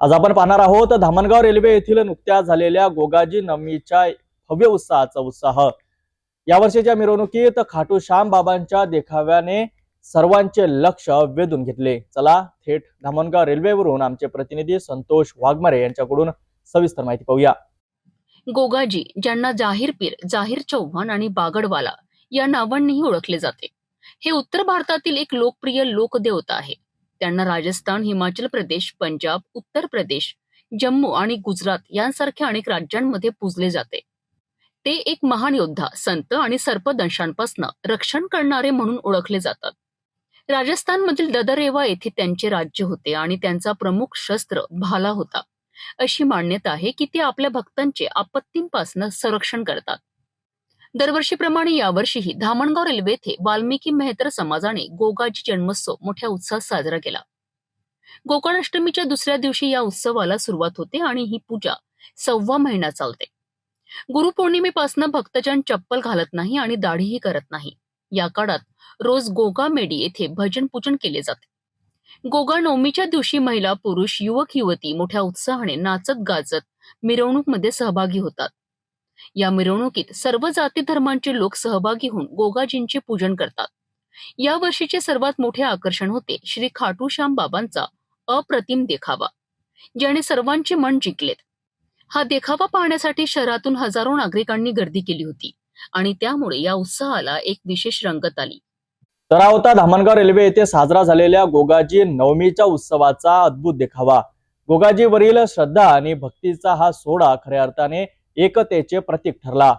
आज आपण पाहणार आहोत धामणगाव रेल्वे येथील नुकत्याच झालेल्या गोगाजी नवमीच्या भव्य उत्साहाचा उत्साह. यावर्षीच्या मिरवणुकीत खाटू श्याम बाबांच्या देखाव्याने सर्वांचे लक्ष वेधून घेतले. चला थेट धामणगाव रेल्वेवरून आमचे प्रतिनिधी संतोष वाघमारे यांच्याकडून सविस्तर माहिती पाहूया. गोगाजी ज्यांना जाहीर पीर जाहीर चौहान आणि बागडवाला या नावांनीही ओळखले जाते. हे उत्तर भारतातील एक लोकप्रिय लोकदेवता आहे. त्यांना राजस्थान हिमाचल प्रदेश पंजाब उत्तर प्रदेश जम्मू आणि गुजरात यांसारख्या अनेक राज्यांमध्ये पूजले जाते. ते एक महान योद्धा संत आणि सर्पदंशांपासून रक्षण करणारे म्हणून ओळखले जातात. राजस्थानमधील ददरेवा येथे त्यांचे राज्य होते आणि त्यांचा प्रमुख शस्त्र भाला होता. अशी मान्यता आहे की ते आपल्या भक्तांचे आपत्तींपासून संरक्षण करतात. दरवर्षीप्रमाणे यावर्षीही धामणगाव रेल्वे येथे वाल्मिकी मेहतर समाजाने गोगाजी जन्मोत्सव मोठ्या उत्साहात साजरा केला. गोकुळाष्टमीच्या दुसऱ्या दिवशी या उत्सवाला सुरुवात होते आणि ही पूजा सव्वा महिना चालते. गुरुपौर्णिमेपासून भक्तजन चप्पल घालत नाही आणि दाढीही करत नाही. या काळात रोज गोगा मेडी येथे भजन पूजन केले जाते. गोगा नवमीच्या दिवशी महिला पुरुष युवक युवती मोठ्या उत्साहाने नाचत गाजत मिरवणूकमध्ये सहभागी होतात. या मिरवणुकीत सर्व जाती धर्मांचे लोक सहभागी होऊन गोगाजींचे पूजन करतात. या वर्षीचे सर्वात मोठे आकर्षण होते श्री खाटू श्याम बाबांचा अप्रतिम देखावा ज्याने सर्वांचे मन जिंकलेत. हा देखावा पाहण्यासाठी शहरातून हजारो नागरिकांनी गर्दी केली होती आणि त्यामुळे या उत्साहाला एक विशेष रंगत आली. तर होता धामणगाव रेल्वे येथे साजरा झालेल्या गोगाजी नवमीच्या उत्सवाचा अद्भुत देखावा. गोगाजीवरील श्रद्धा आणि भक्तीचा हा सोहळा खऱ्या अर्थाने एकतेचे प्रतीक ठरला.